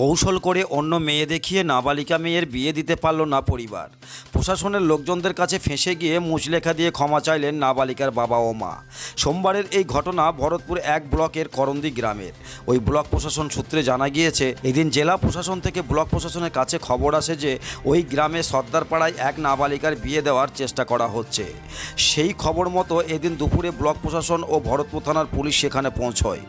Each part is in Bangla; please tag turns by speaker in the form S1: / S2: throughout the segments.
S1: কৌশল করে অন্য মেয়ে দেখিয়ে নাবালিকা মেয়ের বিয়ে দিতে পারল না পরিবার। প্রশাসনের লোকজনদের কাছে ফেঁসে গিয়ে মুচলেখা দিয়ে ক্ষমা চাইলেন নাবালিকার বাবা ও মা। সোমবারের এই ঘটনা ভরতপুর এক ব্লকের করন্দি গ্রামের। ওই ব্লক প্রশাসন সূত্রে জানা গিয়েছে, এদিন জেলা প্রশাসন থেকে ব্লক প্রশাসনের কাছে খবর আসে যে, ওই গ্রামে সর্দারপাড়ায় এক নাবালিকার বিয়ে দেওয়ার চেষ্টা করা হচ্ছে। সেই খবর মতো এদিন দুপুরে ব্লক প্রশাসন ও ভরতপুর থানার পুলিশ সেখানে পৌঁছয়।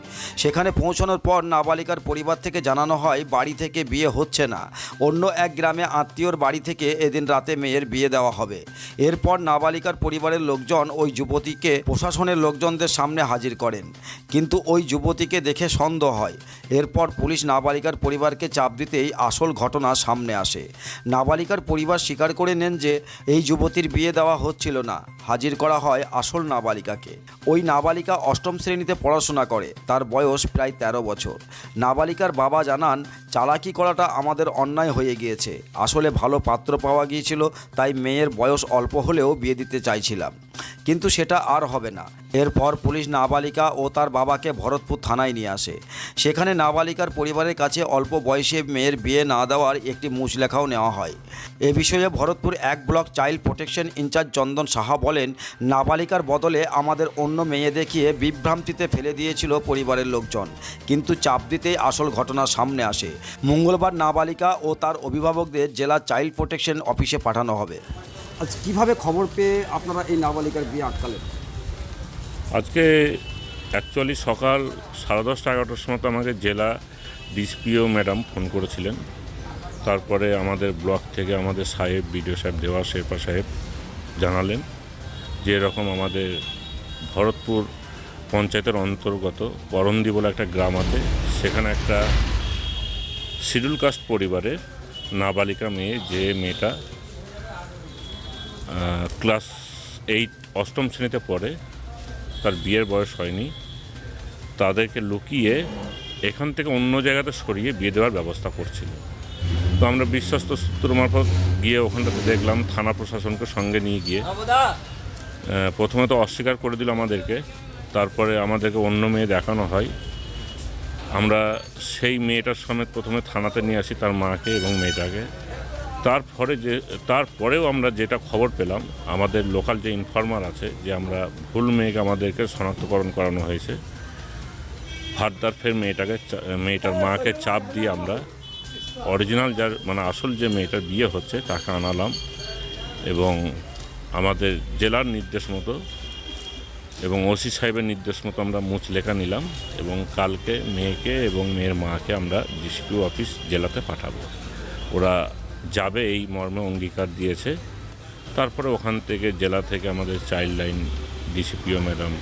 S1: সেখানে পৌঁছানোর পর নাবালিকার পরিবার থেকে জানানো হয় বাড়ি থেকে বিয়ে হচ্ছে না। অন্য এক গ্রামে আত্মীয়র বাড়ি থেকে এদিন রাতে মেয়ের বিয়ে দেওয়া হবে। এরপর নাবালিকার পরিবারের লোকজন ওই যুবতীকে, প্রশাসনের লোকজনদের সামনে হাজির করেন। কিন্তু ওই যুবতীকে দেখে সন্দেহ হয়। এরপর পুলিশ নাবালিকার পরিবারকে চাপ দিতেই আসল ঘটনা সামনে আসে। নাবালিকার পরিবার স্বীকার করে নেন যে, এই যুবতীর বিয়ে দেওয়া হচ্ছিল না। হাজির করা হয় আসল নাবালিকাকে। ওই নাবালিকা অষ্টম শ্রেণীতে পড়াশোনা করে। তার বয়স প্রায় তেরো বছর। নাবালিকার বাবা জানান চালাকি করাটা আমাদের অন্যায় হয়ে গিয়েছে। আসলে ভালো পাত্র পাওয়া গিয়েছিল, তাই মেয়ের বয়স অল্প হলেও বিয়ে দিতে চাইছিলাম। কিন্তু সেটা আর হবে না। এরপর পুলিশ নাবালিকা ও তার বাবাকে ভরতপুর থানায় নিয়ে আসে। সেখানে নাবালিকার পরিবারের কাছে অল্প বয়সে মেয়ের বিয়ে না দেওয়ার একটি মুচলেখাও নেওয়া হয়। এ বিষয়ে ভরতপুর এক block child protection incharge Chandan Saha বলেন, নাবালিকার বদলে আমাদের অন্য মেয়ে দেখিয়ে বিভ্রান্তিতে ফেলে দিয়েছিল পরিবারের লোকজন। কিন্তু চাপ দিতেই আসল ঘটনা সামনে আসে। মঙ্গলবার নাবালিকা ও তার অভিভাবকদের জেলা চাইল্ড প্রোটেকশন অফিসে পাঠানো হবে।
S2: আচ্ছা কীভাবে খবর পেয়ে আপনারা এই নাবালিকার বিয়ে আটকালেন?
S3: আজকে অ্যাকচুয়ালি সকাল সাড়ে দশটা, এগারোটার সময় তো আমাকে জেলা ডিসপিও ম্যাডাম ফোন করেছিলেন। তারপরে আমাদের ব্লক থেকে আমাদের সাহেব, বিডিও সাহেব দেওয়া শেরপা সাহেব জানালেন যে এরকম আমাদের ভরতপুর পঞ্চায়েতের অন্তর্গত করন্দি বলে একটা গ্রাম আছে। সেখানে একটা শিডিউল কাস্ট পরিবারের নাবালিকা মেয়ে, যে মেয়েটা ক্লাস এইট অষ্টম শ্রেণীতে পড়ে তার বিয়ের বয়স হয়নি। তাদেরকে লুকিয়ে এখান থেকে অন্য জায়গাতে সরিয়ে বিয়ে দেওয়ার ব্যবস্থা করছিল। তো আমরা বিশ্বস্ত সূত্র মারফত গিয়ে ওখানটাতে দেখলাম থানা প্রশাসনকে সঙ্গে নিয়ে গিয়ে প্রথমে তো অস্বীকার করে দিল আমাদেরকে তারপরে আমাদেরকে অন্য মেয়ে দেখানো হয়। আমরা সেই মেয়েটার সমেত প্রথমে থানাতে নিয়ে আসি তার মাকে এবং মেয়েটাকে। তারপরে যে, তারপরেও আমরা যেটা খবর পেলাম, আমাদের লোকাল যে ইনফরমার আছে, যে আমরা ভুল মেয়েকে আমাদেরকে শনাক্তকরণ করানো হয়েছে ফার্দার ফের মেয়েটাকে মেয়েটার মাকে চাপ দিয়ে আমরা অরিজিনাল যার মানে আসল যে মেয়েটার বিয়ে হচ্ছে, তাকে আনালাম এবং আমাদের জেলার নির্দেশ মতো এবং ওসি সাহেবের নির্দেশ মতো আমরা মুচ লেখা নিলাম এবং কালকে মেয়েকে এবং মেয়ের মাকে আমরা ডিসিপিও অফিস জেলাতে পাঠাবো। ওরা যাবে এই মর্মে অঙ্গীকার দিয়েছে। তারপরে ওখান থেকে জেলা থেকে আমাদের চাইল্ড লাইন ডিসিপিও ম্যাডাম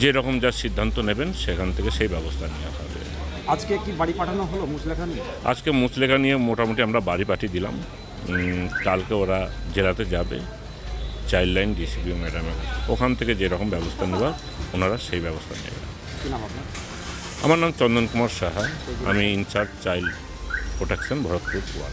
S3: যেরকম যা সিদ্ধান্ত নেবেন সেখান থেকে সেই ব্যবস্থা নেওয়া হবে।
S2: আজকে কি বাড়ি পাঠানো হলো মুসলেখা নিয়ে?
S3: আজকে মুচলেখা নিয়ে মোটামুটি আমরা বাড়ি পাঠিয়ে দিলাম। কালকে ওরা জেলাতে যাবে চাইল্ড লাইন ডিসিপিও ম্যাডামের ওখান থেকে যেরকম ব্যবস্থা নেওয়ার ওনারা সেই ব্যবস্থা নেবেন
S2: কি নাম
S3: আমার নাম চন্দন কুমার সাহা। আমি incharge child protection Bharatpur one